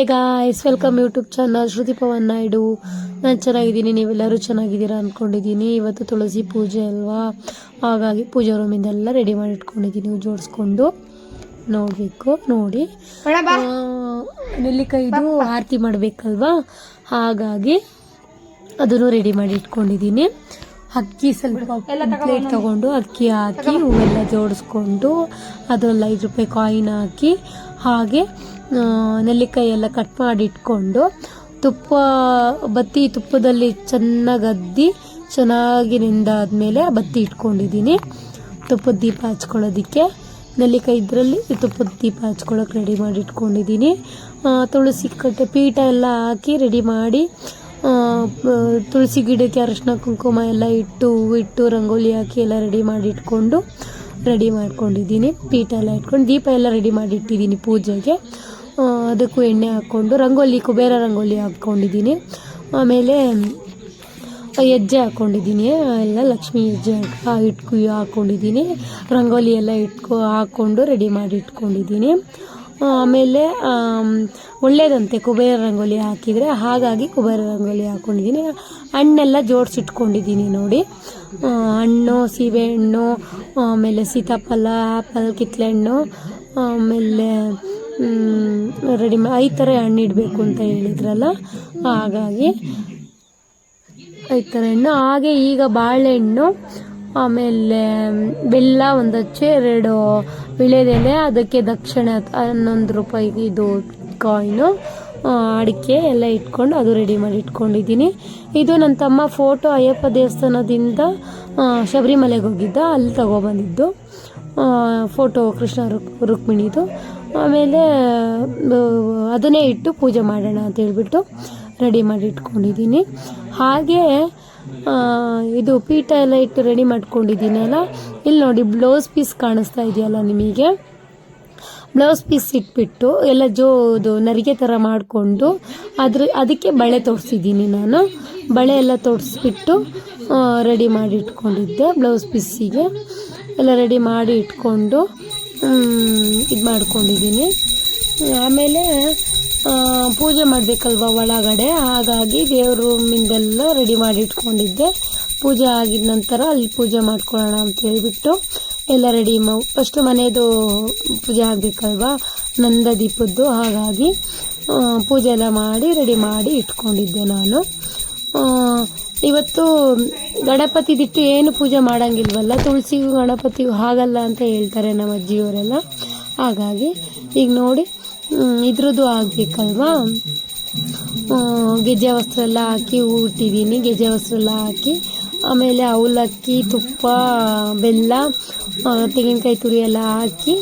Hi guys welcome YouTube channel Shruti Pavan Naidu ನಾನು ಚೆನ್ನಾಗಿದ್ದೀನಿ ನೀವೆಲ್ಲರೂ ಚೆನ್ನಾಗಿದ್ದೀರಾ ಅಂದ್ಕೊಂಡಿದ್ದೀನಿ ಇವತ್ತು ತುಳಸಿ ಪೂಜೆ ಅಲ್ವಾ? ಹಾಗಾಗಿ ಪೂಜಾ ರೂಮಿಂದೆಲ್ಲ ರೆಡಿ ಮಾಡಿ ಇಟ್ಕೊಂಡಿದ್ದೀನಿ ಜೋಡಿಸ್ಕೊಂಡು. ನೋಡಬೇಕು ನೋಡಿ. ನೆಲ್ಲಿಕಾಯಿದು ಆರತಿ ಮಾಡಬೇಕಲ್ವಾ? ಹಾಗಾಗಿ ಅದನ್ನು ರೆಡಿ ಮಾಡಿ ಇಟ್ಕೊಂಡಿದ್ದೀನಿ. ಅಕ್ಕಿ ಸ್ವಲ್ಪ ಪ್ಲೇಟ್ ತಗೊಂಡು ಅಕ್ಕಿ ಹಾಕಿ ಹೂವೆಲ್ಲ ಜೋಡಿಸ್ಕೊಂಡು ಅದರಲ್ಲಿ ಐದು ರೂಪಾಯಿ ಕಾಯಿನ್ ಹಾಕಿ ಹಾಗೆ ನೆಲ್ಲಿಕಾಯಿ ಎಲ್ಲ ಕಟ್ ಮಾಡಿ ಇಟ್ಕೊಂಡು ತುಪ್ಪ ಬತ್ತಿ ತುಪ್ಪದಲ್ಲಿ ಚೆನ್ನಾಗಿ ಅದ್ದಿ ಚೆನ್ನಾಗಿ ನಿಂದಾದ್ಮೇಲೆ ಬತ್ತಿ ಇಟ್ಕೊಂಡಿದ್ದೀನಿ. ತುಪ್ಪದ ದೀಪ ಹಚ್ಕೊಳ್ಳೋದಕ್ಕೆ ನೆಲ್ಲಿಕಾಯಿ ಇದರಲ್ಲಿ ತುಪ್ಪದ ದೀಪ ಹಚ್ಕೊಳ್ಳೋಕೆ ರೆಡಿ ಮಾಡಿ ಇಟ್ಕೊಂಡಿದ್ದೀನಿ. ತುಳಸಿ ಕಟ್ಟೆ ಪೀಠ ಎಲ್ಲ ಹಾಕಿ ರೆಡಿ ಮಾಡಿ ತುಳಸಿ ಗಿಡಕ್ಕೆ ಅರಶಿನ ಕುಂಕುಮ ಎಲ್ಲ ಇಟ್ಟು ಇಟ್ಟು ರಂಗೋಲಿ ಹಾಕಿ ಎಲ್ಲ ರೆಡಿ ಮಾಡಿ ಇಟ್ಕೊಂಡು ರೆಡಿ ಮಾಡ್ಕೊಂಡಿದ್ದೀನಿ. ಪೀಠ ಎಲ್ಲ ಇಟ್ಕೊಂಡು ದೀಪ ಎಲ್ಲ ರೆಡಿ ಮಾಡಿ ಇಟ್ಟಿದ್ದೀನಿ ಪೂಜೆಗೆ ಅದಕ್ಕೂ ಎಣ್ಣೆ ಹಾಕ್ಕೊಂಡು ರಂಗೋಲಿ ಕುಬೇರ ರಂಗೋಲಿ ಹಾಕ್ಕೊಂಡಿದ್ದೀನಿ. ಆಮೇಲೆ ಹೆಜ್ಜೆ ಹಾಕ್ಕೊಂಡಿದ್ದೀನಿ. ಎಲ್ಲ ಲಕ್ಷ್ಮಿ ಹೆಜ್ಜೆ ಇಟ್ಕೊ ಹಾಕ್ಕೊಂಡಿದ್ದೀನಿ. ರಂಗೋಲಿ ಎಲ್ಲ ಇಟ್ಕೊ ಹಾಕ್ಕೊಂಡು ರೆಡಿ ಮಾಡಿ ಇಟ್ಕೊಂಡಿದ್ದೀನಿ ಆಮೇಲೆ ಆಮ್, ಒಳ್ಳೇದಂತೆ ಕುಬೇರ ರಂಗೋಲಿ ಹಾಕಿದರೆ ಹಾಗಾಗಿ ಕುಬೇರ ರಂಗೋಲಿ ಹಾಕ್ಕೊಂಡಿದ್ದೀನಿ ಹಣ್ಣೆಲ್ಲ ಜೋಡಿಸಿಟ್ಕೊಂಡಿದ್ದೀನಿ ನೋಡಿ. ಹಣ್ಣು ಸೀಬೆಹಣ್ಣು ಆಮೇಲೆ ಸೀತಾಫಲ ಆ್ಯಪಲ್ ಕಿತ್ಳೆಹಣ್ಣು ಆಮೇಲೆ ರೆಡಿ ಮಾ ಐದು ಥರ ಹಣ್ಣು ಇಡಬೇಕು ಅಂತ ಹೇಳಿದ್ರಲ್ಲ ಹಾಗಾಗಿ ಐದು ಥರ ಹಣ್ಣು. ಹಾಗೆ ಈಗ ಬಾಳೆಹಣ್ಣು ಆಮೇಲೆ ಬೆಲ್ಲ ಒಂದು ಹಚ್ಚಿ ಎರಡು ವಿಳೆದೆಲೆ ಅದಕ್ಕೆ ದಕ್ಷಿಣ ಹನ್ನೊಂದು ರೂಪಾಯಿಗೆ ಇದು ಕಾಯಿನು ಅಡಿಕೆ ಎಲ್ಲ ಇಟ್ಕೊಂಡು ಅದು ರೆಡಿ ಮಾಡಿ ಇಟ್ಕೊಂಡಿದ್ದೀನಿ. ಇದು ನನ್ನ ತಮ್ಮ ಫೋಟೋ ಅಯ್ಯಪ್ಪ ದೇವಸ್ಥಾನದಿಂದ ಶಬರಿಮಲೆಗೆ ಹೋಗಿದ್ದ, ಅಲ್ಲಿ ತಗೊಬಂದಿದ್ದು ಫೋಟೋ ಕೃಷ್ಣ ರುಕ್, ರುಕ್ಮಿಣಿದು. ಆಮೇಲೆ ಅದನ್ನೇ ಇಟ್ಟು ಪೂಜೆ ಮಾಡೋಣ ಅಂತ ಹೇಳ್ಬಿಟ್ಟು ರೆಡಿ ಮಾಡಿ ಇಟ್ಕೊಂಡಿದ್ದೀನಿ. ಹಾಗೆ ಇದು ಪೀಠ ಎಲ್ಲ ಇಟ್ಟು ರೆಡಿ ಮಾಡ್ಕೊಂಡಿದ್ದೀನಲ್ಲ? ಇಲ್ಲಿ ನೋಡಿ ಬ್ಲೌಸ್ ಪೀಸ್ ಕಾಣಿಸ್ತಾ ಇದೆಯಲ್ಲ ನಿಮಗೆ? ಬ್ಲೌಸ್ ಪೀಸ್ ಇಟ್ಬಿಟ್ಟು ಎಲ್ಲ ಜೋದು ನರಿಗೆ ಥರ ಮಾಡಿಕೊಂಡು ಅದ್ರ, ಅದಕ್ಕೆ ಬಳೆ ತೋರಿಸಿದ್ದೀನಿ ನಾನು. ಬಳೆ ಎಲ್ಲ ತೋರಿಸ್ಬಿಟ್ಟು ರೆಡಿ ಮಾಡಿ ಇಟ್ಕೊಂಡಿದ್ದೆ ಬ್ಲೌಸ್ ಪೀಸಿಗೆ ಎಲ್ಲ ರೆಡಿ ಮಾಡಿ ಇಟ್ಕೊಂಡು ಇದು ಮಾಡ್ಕೊಂಡಿದ್ದೀನಿ ಆಮೇಲೆ ಪೂಜೆ ಮಾಡಬೇಕಲ್ವ ಒಳಗಡೆ? ಹಾಗಾಗಿ ದೇವ್ರ ರೂಮಿಂದೆಲ್ಲ ರೆಡಿ ಮಾಡಿ ಇಟ್ಕೊಂಡಿದ್ದೆ. ಪೂಜೆ ಆಗಿದ ನಂತರ ಅಲ್ಲಿ ಪೂಜೆ ಮಾಡ್ಕೊಳ್ಳೋಣ ಅಂತ ಹೇಳಿಬಿಟ್ಟು ಎಲ್ಲ ರೆಡಿ ಮಾ ಫಸ್ಟ್ ಮನೆಯದು ಪೂಜೆ ಆಗಬೇಕಲ್ವಾ? ನಂದ ದೀಪದ್ದು ಹಾಗಾಗಿ ಪೂಜೆ ಎಲ್ಲ ಮಾಡಿ ರೆಡಿ ಮಾಡಿ ಇಟ್ಕೊಂಡಿದ್ದೆ ನಾನು. ಇವತ್ತು ಗಣಪತಿದಿಟ್ಟು ಏನು ಪೂಜೆ ಮಾಡೋಂಗಿಲ್ವಲ್ಲ? ತುಳಸಿಗೂ ಗಣಪತಿಗೂ ಹಾಗಲ್ಲ ಅಂತ ಹೇಳ್ತಾರೆ ನಮ್ಮ ಅಜ್ಜಿಯವರೆಲ್ಲ. ಹಾಗಾಗಿ ಈಗ ನೋಡಿ ಇದ್ರದ್ದು ಆಗಬೇಕಲ್ವಾ? ಗೆಜ್ಜೆ ವಸ್ತ್ರ ಎಲ್ಲ ಹಾಕಿ ಊಟಿದ್ದೀನಿ ಗೆಜ್ಜೆ ವಸ್ತ್ರ ಎಲ್ಲ ಹಾಕಿ, ಆಮೇಲೆ ಅವಲಕ್ಕಿ, ತುಪ್ಪ, ಬೆಲ್ಲ ತೆಂಗಿನಕಾಯಿ ತುರಿ ಎಲ್ಲ ಹಾಕಿ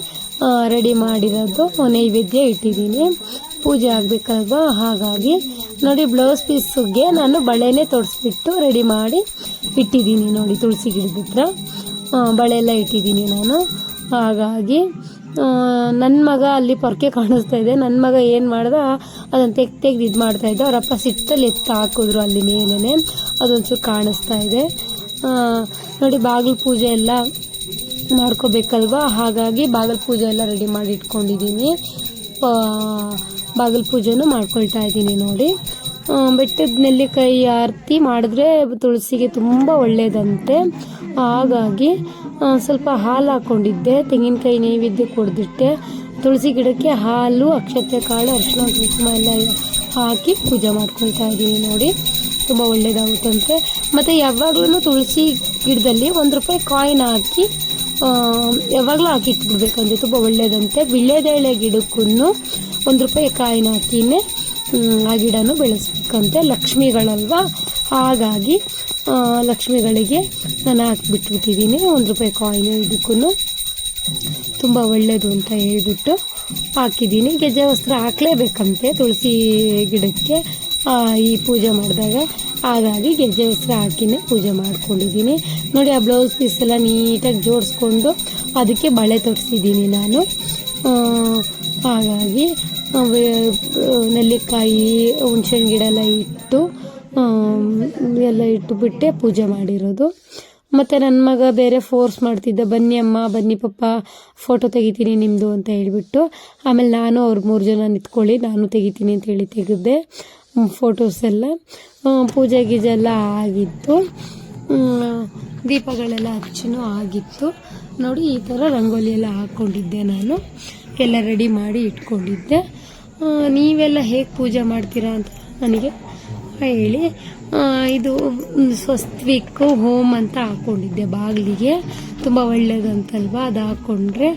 ರೆಡಿ ಮಾಡಿರೋದು ನೈವೇದ್ಯ ಇಟ್ಟಿದ್ದೀನಿ. ಪೂಜೆ ಆಗಬೇಕಲ್ವಾ? ಹಾಗಾಗಿ ನೋಡಿ ಬ್ಲೌಸ್ ಪೀಸ್ಗೆ ನಾನು ಬಳೆನೇ ತೊಡಿಸ್ಬಿಟ್ಟು ರೆಡಿ ಮಾಡಿ ಇಟ್ಟಿದ್ದೀನಿ ನೋಡಿ ತುಳಸಿ ಗಿಡದ ಹತ್ರ. ಬಳೆ ಎಲ್ಲ ಇಟ್ಟಿದ್ದೀನಿ ನಾನು. ಹಾಗಾಗಿ ನನ್ನ ಮಗ ಅಲ್ಲಿ ಪೊರ್ಕೆ ಕಾಣಿಸ್ತಾ ಇದೆ. ನನ್ನ ಮಗ ಏನು ಮಾಡ್ದ? ಅದನ್ನು ತೆಗ್, ತೆಗ್ದು ಇದು ಮಾಡ್ತಾ ಇದ್ದ. ಅವರಪ್ಪ ಸಿಟ್ಟಲ್ಲಿ ಎತ್ತು ಹಾಕಿದ್ರು ಅಲ್ಲಿ ಮೇಲೇ ಅದೊಂಚೂರು ಕಾಣಿಸ್ತಾ ಇದೆ. ನೋಡಿ ಬಾಗಿಲು ಪೂಜೆ ಎಲ್ಲ ಮಾಡ್ಕೋಬೇಕಲ್ವಾ? ಹಾಗಾಗಿ ಬಾಗಿಲು ಪೂಜೆ ಎಲ್ಲ ರೆಡಿ ಮಾಡಿ ಇಟ್ಕೊಂಡಿದ್ದೀನಿ ಬಾಗಿಲು ಪೂಜೆನೂ ಮಾಡ್ಕೊಳ್ತಾ ಇದ್ದೀನಿ ನೋಡಿ. ಬೆಟ್ಟದ ನೆಲ್ಲಿಕಾಯಿ ಆರತಿ ಮಾಡಿದ್ರೆ ತುಳಸಿಗೆ ತುಂಬ ಒಳ್ಳೆಯದಂತೆ ಹಾಗಾಗಿ ಸ್ವಲ್ಪ ಹಾಲು ಹಾಕ್ಕೊಂಡಿದ್ದೆ ತೆಂಗಿನಕಾಯಿ ನೈವೇದ್ಯ ಕೊಡ್ದಿಟ್ಟೆ. ತುಳಸಿ ಗಿಡಕ್ಕೆ ಹಾಲು, ಅಕ್ಷತೆ ಕಾಳು ಅರಿಶಿನ ಕುಂಕುಮ ಎಲ್ಲ ಹಾಕಿ ಪೂಜೆ ಮಾಡ್ಕೊಳ್ತಾ ಇದ್ದೀನಿ ನೋಡಿ. ತುಂಬ ಒಳ್ಳೆಯದಾಗುತ್ತಂತೆ ಮತ್ತು ಯಾವಾಗಲೂ ತುಳಸಿ ಗಿಡದಲ್ಲಿ ಒಂದು ರೂಪಾಯಿ ಕಾಯಿನ್ ಹಾಕಿ ಯಾವಾಗಲೂ ಹಾಕಿ ಇಟ್ಬಿಡ್ಬೇಕಂತೆ ತುಂಬ ಒಳ್ಳೆಯದಂತೆ ವಿಳ್ಳೆದೆಳೆ ಗಿಡಕ್ಕೂ ಒಂದು ರೂಪಾಯಿ ಕಾಯಿನ ಹಾಕಿನೇ ಆ ಗಿಡನೂ ಬೆಳೆಸ್ಬೇಕಂತೆ. ಲಕ್ಷ್ಮಿಗಳಲ್ವಾ? ಹಾಗಾಗಿ ಲಕ್ಷ್ಮಿಗಳಿಗೆ ನಾನು ಹಾಕ್ಬಿಟ್ಬಿಟ್ಟಿದ್ದೀನಿ ಒಂದು ರೂಪಾಯಿ ಕಾಯಿನು ಇದಕ್ಕೂ ತುಂಬ ಒಳ್ಳೆಯದು ಅಂತ ಹೇಳಿಬಿಟ್ಟು ಹಾಕಿದ್ದೀನಿ ಗೆಜ್ಜೆ ವಸ್ತ್ರ ಹಾಕಲೇಬೇಕಂತೆ ತುಳಸಿ ಗಿಡಕ್ಕೆ. ಈ ಪೂಜೆ ಮಾಡಿದಾಗ. ಹಾಗಾಗಿ ಗೆಜ್ಜೆ ವಸ್ತ್ರ ಹಾಕಿನೇ ಪೂಜೆ ಮಾಡ್ಕೊಂಡಿದ್ದೀನಿ ನೋಡಿ, ಆ ಬ್ಲೌಸ್ ಪೀಸ್ ಎಲ್ಲ ನೀಟಾಗಿ ಜೋಡಿಸ್ಕೊಂಡು ಅದಕ್ಕೆ ಬಳೆ ತೊಡಿಸಿದ್ದೀನಿ ನಾನು. ಹಾಗಾಗಿ ನೆಲ್ಲಿಕಾಯಿ, ಹುಣ್ಸೆಹಣ್ಣು ಗಿಡ ಎಲ್ಲ ಇಟ್ಟು ಎಲ್ಲ ಇಟ್ಟು ಬಿಟ್ಟೆ ಪೂಜೆ ಮಾಡಿರೋದು. ಮತ್ತು ನನ್ನ ಮಗ ಬೇರೆ ಫೋರ್ಸ್ ಮಾಡ್ತಿದ್ದ. ಬನ್ನಿ ಅಮ್ಮ, ಬನ್ನಿ ಪಪ್ಪ ಫೋಟೋ ತೆಗಿತೀನಿ ನಿಮ್ಮದು ಅಂತ ಹೇಳಿಬಿಟ್ಟು, ಆಮೇಲೆ ನಾನು ಅವ್ರ ಮೂರು ಜನ ನಿಂತ್ಕೊಳ್ಳಿ, ನಾನು ತೆಗಿತೀನಿ ಅಂತ ಹೇಳಿ ತೆಗೆದೆ ಫೋಟೋಸ್ ಎಲ್ಲ. ಪೂಜೆ ಗೀಜೆ ಎಲ್ಲ ಆಗಿತ್ತು. ದೀಪಗಳೆಲ್ಲ ಹಚ್ಚಿನೂ ಆಗಿತ್ತು. ನೋಡಿ, ಈ ಥರ ರಂಗೋಲಿ ಎಲ್ಲ ಹಾಕ್ಕೊಂಡಿದ್ದೆ ನಾನು. ಎಲ್ಲ ರೆಡಿ ಮಾಡಿ ಇಟ್ಕೊಂಡಿದ್ದೆ. ನೀವೆಲ್ಲ ಹೇಗೆ ಪೂಜೆ ಮಾಡ್ತೀರಾ ಅಂತ ನನಗೆ ಹೇಳಿ ಇದು ಸ್ವಸ್ತಿಕ್ ಹೋಮ್ ಅಂತ ಹಾಕ್ಕೊಂಡಿದ್ದೆ ಬಾಗಿಲಿಗೆ. ತುಂಬ ಒಳ್ಳೇದಂತಲ್ವಾ? ಅದು ಹಾಕ್ಕೊಂಡ್ರೆ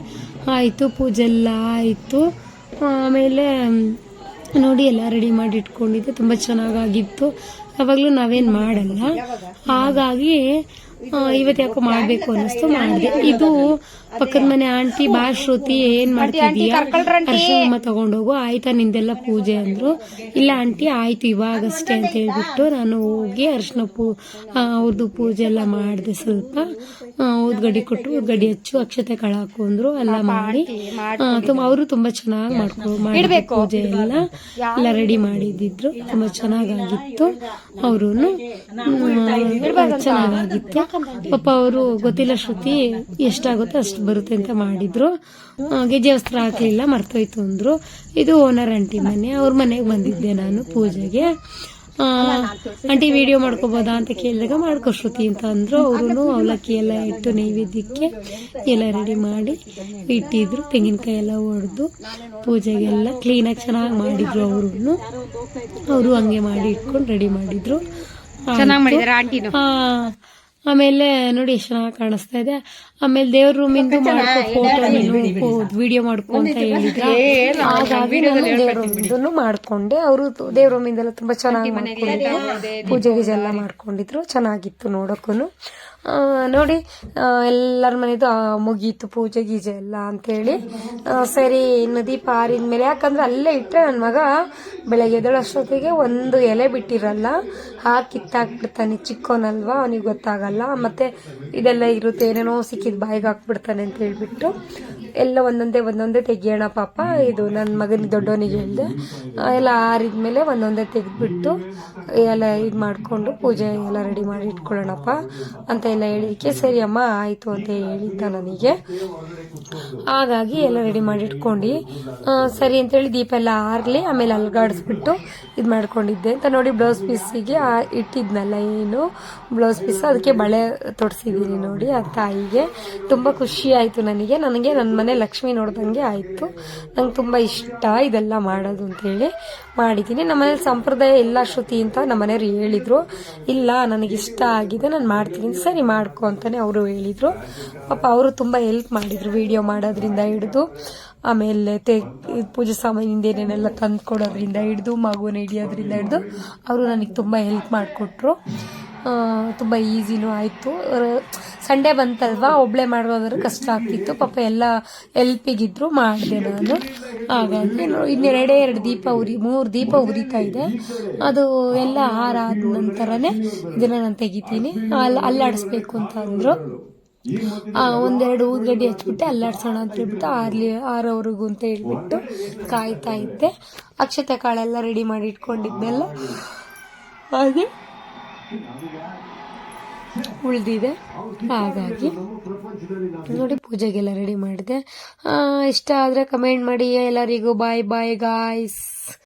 ಆಯಿತು, ಪೂಜೆ ಎಲ್ಲ ಆಯಿತು. ಆಮೇಲೆ ನೋಡಿ, ಎಲ್ಲ ರೆಡಿ ಮಾಡಿ ಇಟ್ಕೊಂಡಿದ್ದೆ. ತುಂಬ ಚೆನ್ನಾಗಾಗಿತ್ತು. ಯಾವಾಗಲೂ ನಾವೇನು ಮಾಡಲ್ಲ. ಹಾಗಾಗಿ ಇವತ್ತು ಯಾಕೋ ಮಾಡಬೇಕು ಅನ್ನಿಸ್ತು ಮಾಡಿದೆ. ಇದು ಪಕ್ಕದ ಮನೆ ಆಂಟಿ ಬಾ ಶ್ರುತಿ ಏನ್ ಮಾಡ್ತಿದ್ಯಾ? ತಗೊಂಡೋಗು. ಆಯ್ತಾ ನಿಂದೆಲ್ಲ ಪೂಜೆ ಅಂದ್ರು. ಇಲ್ಲ ಆಂಟಿ ಆಯ್ತು ಇವಾಗಷ್ಟೇ ಅಂತ ಹೇಳ್ಬಿಟ್ಟು ನಾನು ಹೋಗಿ ಅರ್ಶಿನ ಪೂ ಅವ್ರದ್ದು ಪೂಜೆ ಎಲ್ಲ ಮಾಡಿದೆ ಸ್ವಲ್ಪ. ಊದ್ಗಡ್ಡಿ ಕೊಟ್ಟು ಗಡಿ ಹಚ್ಚು ಅಕ್ಷತೆ ಕಳ ಅಂದ್ರು ಎಲ್ಲ ಮಾಡಿ. ತುಂಬ ಅವರು ತುಂಬಾ ಚೆನ್ನಾಗಿ ಮಾಡ್ಕೊ ಮಾಡಿದ್ರು ಪೂಜೆ ಎಲ್ಲ. ಎಲ್ಲ ರೆಡಿ ಮಾಡಿದ್ದಿದ್ರು. ತುಂಬಾ ಚೆನ್ನಾಗಾಗಿತ್ತು. ಅವರು ಚೆನ್ನಾಗಾಗಿತ್ತು. ಪಾಪ ಅವರು ಗೊತ್ತಿಲ್ಲ ಶ್ರುತಿ ಎಷ್ಟಾಗುತ್ತೋ ಅಷ್ಟು ಬರುತ್ತೆ ಅಂತ ಮಾಡಿದ್ರು. ಗೆಜ್ಜೆ ವಸ್ತ್ರ ಹಾಕಲಿಲ್ಲ ಮರ್ತೋಯ್ತು ಅಂದ್ರು. ಇದು ಓನರ್ ಆಂಟಿ ಮನೆ ಅವ್ರ ಮನೆಗೆ ಬಂದಿದ್ದೆ ನಾನು ಪೂಜೆಗೆ. ಆಂಟಿ ವಿಡಿಯೋ ಮಾಡ್ಕೋಬೋದಾ ಅಂತ ಕೇಳಿದಾಗ ಮಾಡ್ಕೋ ಶ್ರುತಿ ಅಂತ ಅಂದ್ರು. ಅವರು ಅವಲಕ್ಕಿ ಎಲ್ಲ ಇಟ್ಟು ನೈವೇದ್ಯಕ್ಕೆ ಎಲ್ಲ ರೆಡಿ ಮಾಡಿ ಇಟ್ಟಿದ್ರು. ತೆಂಗಿನಕಾಯಿ ಎಲ್ಲ ಹೊಡೆದು ಪೂಜೆಗೆಲ್ಲ ಕ್ಲೀನಾಗಿ ಚೆನ್ನಾಗಿ ಮಾಡಿದ್ರು ಅವರು ಅವರು ಹಂಗೆ ಮಾಡಿ ಇಟ್ಕೊಂಡು ರೆಡಿ ಮಾಡಿದ್ರು. ಚೆನ್ನಾಗಿ ಆಂಟಿನು? ಆಮೇಲೆ ನೋಡಿ ಎಷ್ಟು ಚೆನ್ನಾಗಿ ಕಾಣಿಸ್ತಾ ಇದೆ. ಆಮೇಲೆ ದೇವ್ರ ರೂಮಿಂದು ಮಾಡ್ಕೋ ಫೋಟೋ ವಿಡಿಯೋ ಮಾಡ್ಕೊ ಅಂತ ಹೇಳಿದ್ರ? ಹಾಗಾಗಿ ನಾನು ದೇವ್ರ ರೂಮಿಂದನು ಮಾಡ್ಕೊಂಡೆ. ಅವರು ದೇವ್ರ ರೂಮಿಂದೆಲ್ಲ ತುಂಬಾ ಚೆನ್ನಾಗಿ ಮಾಡ್ಕೊಂಡಿದ್ರು. ಪೂಜೆ ಗೀಜೆ ಎಲ್ಲ ಮಾಡ್ಕೊಂಡಿದ್ರು. ಚೆನ್ನಾಗಿತ್ತು ನೋಡೋಕ್ಕೂ ನೋಡಿ ಎಲ್ಲರ ಮನೇದು ಮುಗೀತು ಪೂಜೆ ಗೀಜೆ ಎಲ್ಲ ಅಂತೇಳಿ. ಸರಿ ಇನ್ನು ದೀಪ ಆರಿದ ಮೇಲೆ ಯಾಕಂದ್ರೆ ಅಲ್ಲೇ ಇಟ್ಟರೆ ನನ್ನ ಮಗ ಬೆಳಗ್ಗೆ ಎದ್ದಳಷ್ಟೊತ್ತಿಗೆ ಒಂದು ಎಲೆ ಬಿಟ್ಟಿರಲ್ಲ. ಹಾಕಿ ಕಿತ್ತಾಕ್ಬಿಡ್ತಾನೆ ಚಿಕ್ಕೋನಲ್ವಾ ಅವನಿಗೆ ಗೊತ್ತಾಗಲ್ಲ. ಮತ್ತೆ ಇದೆಲ್ಲ ಇರುತ್ತೆ ಏನೇನೋ ಸಿಕ್ಕಿದ್ ಬಾಯಿಗೆ ಹಾಕ್ಬಿಡ್ತಾನೆ ಅಂತ ಹೇಳ್ಬಿಟ್ಟು ಎಲ್ಲ ಒಂದೊಂದೇ ಒಂದೊಂದೇ ತೆಗಿಯೋಣ ಪಾಪ. ಇದು ನನ್ನ ಮಗನ ದೊಡ್ಡವನಿಗೆ ಹೇಳಿದೆ ಎಲ್ಲ ಆರಿದ್ಮೇಲೆ ಒಂದೊಂದೇ ತೆಗೆದ್ಬಿಟ್ಟು, ಎಲ್ಲ ಇದು ಮಾಡಿಕೊಂಡು ಪೂಜೆ ಎಲ್ಲ ರೆಡಿ ಮಾಡಿ ಇಟ್ಕೊಳ್ಳೋಣಪ್ಪ ಅಂತ ಎಲ್ಲ ಹೇಳಿದಕ್ಕೆ ಸರಿ ಅಮ್ಮ, ಆಯಿತು ಅಂತ ಹೇಳಿದ್ದ ನನಗೆ. ಹಾಗಾಗಿ ಎಲ್ಲ ರೆಡಿ ಮಾಡಿ ಇಟ್ಕೊಂಡು ಸರಿ ಅಂತೇಳಿ ದೀಪ ಎಲ್ಲ ಆರಲಿ, ಆಮೇಲೆ ಅಲ್ಗಾಡಿಸ್ಬಿಟ್ಟು ಇದು ಮಾಡ್ಕೊಂಡಿದ್ದೆ ಅಂತ ನೋಡಿ ಬ್ಲೌಸ್ ಪೀಸಿಗೆ ಇಟ್ಟಿದ್ನಲ್ಲ ಏನು ಬ್ಲೌಸ್ ಪೀಸ್, ಅದಕ್ಕೆ ಬಳೆ ತೊಡಿಸಿದ್ದೀನಿ ನೋಡಿ ಆ ತಾಯಿಗೆ. ತುಂಬ ಖುಷಿ ಆಯಿತು ನನಗೆ. ನನಗೆ ನನ್ನ ಮನೆ ಲಕ್ಷ್ಮಿ ನೋಡ್ದಂಗೆ ಆಯಿತು. ನಂಗೆ ತುಂಬ ಇಷ್ಟ ಇದೆಲ್ಲ ಮಾಡೋದು ಅಂತೇಳಿ ಮಾಡಿದ್ದೀನಿ ನಮ್ಮ ಮನೇಲಿ ಸಂಪ್ರದಾಯ ಇಲ್ಲ ಶ್ರುತಿ ಅಂತ ನಮ್ಮ ಮನೆಯವ್ರು ಹೇಳಿದರು. ಇಲ್ಲ, ನನಗೆ ಇಷ್ಟ ಆಗಿದೆ, ನಾನು ಮಾಡ್ತೀನಿ ಸರಿ ಮಾಡ್ಕೊ ಅಂತಾನೆ ಅವರು ಹೇಳಿದರು. ಪಾಪ ಅವರು ತುಂಬ ಹೆಲ್ಪ್ ಮಾಡಿದರು ವಿಡಿಯೋ ಮಾಡೋದ್ರಿಂದ ಹಿಡಿದು. ಆಮೇಲೆ ತೆ, ಪೂಜೆ ಸಾಮಾನಿಂದ ಏನೇನೆಲ್ಲ ತಂದು ಕೊಡೋದ್ರಿಂದ ಹಿಡಿದು, ಮಗುನ ಹಿಡಿಯೋದ್ರಿಂದ ಹಿಡಿದು, ಅವರು ನನಗೆ ತುಂಬ ಹೆಲ್ಪ್ ಮಾಡಿಕೊಟ್ರು. ತುಂಬ ಈಸಿನೂ ಆಯಿತು. ಸಂಡೇ ಬಂತಲ್ವಾ, ಒಬ್ಳೆ ಮಾಡೋದ್ರೆ ಕಷ್ಟ ಆಗ್ತಿತ್ತು. ಪಾಪ ಎಲ್ಲ ಎಲ್ಪಿಗಿದ್ರು ಮಾಡಿದೆ ನಾನು. ಹಾಗಾಗಿ ಇನ್ನೆರಡೇ ಎರಡು ದೀಪ ಉರಿ, ಮೂರು ದೀಪ ಉರಿತಾ ಇದೆ. ಅದು ಎಲ್ಲ ಹಾರ ಆದ ನಂತರನೇ ಇದನ್ನು ನಾನು ತೆಗಿತೀನಿ. ಅಲ್ಲಿ ಅಲ್ಲಾಡಿಸ್ಬೇಕು ಅಂತ ಅಂದರು. ಒಂದೆರಡು ಊದ್ಗಡ್ಡಿ ಹಚ್ಬಿಟ್ಟು, ಅಲ್ಲಾಡ್ಸೋಣ ಅಂತ ಹೇಳ್ಬಿಟ್ಟು ಆರ್ಲಿ, ಆರೋವರೆಗೂ ಅಂತ ಹೇಳ್ಬಿಟ್ಟು ಕಾಯ್ತಾ ಇದ್ದೆ. ಅಕ್ಷತೆ ಕಾಳೆಲ್ಲ ರೆಡಿ ಮಾಡಿ ಇಟ್ಕೊಂಡಿದ್ದೆಲ್ಲ ಹಾಗೆ ಉಳಿದಿದೆ. ಹಾಗಾಗಿ ನೋಡಿ ಪೂಜೆಗೆಲ್ಲ ರೆಡಿ ಮಾಡಿದೆ. ಇಷ್ಟ ಆದರೆ ಕಮೆಂಟ್ ಮಾಡಿ ಎಲ್ಲರಿಗೂ. ಬಾಯ್ ಬಾಯ್ ಗಾಯ್ಸ್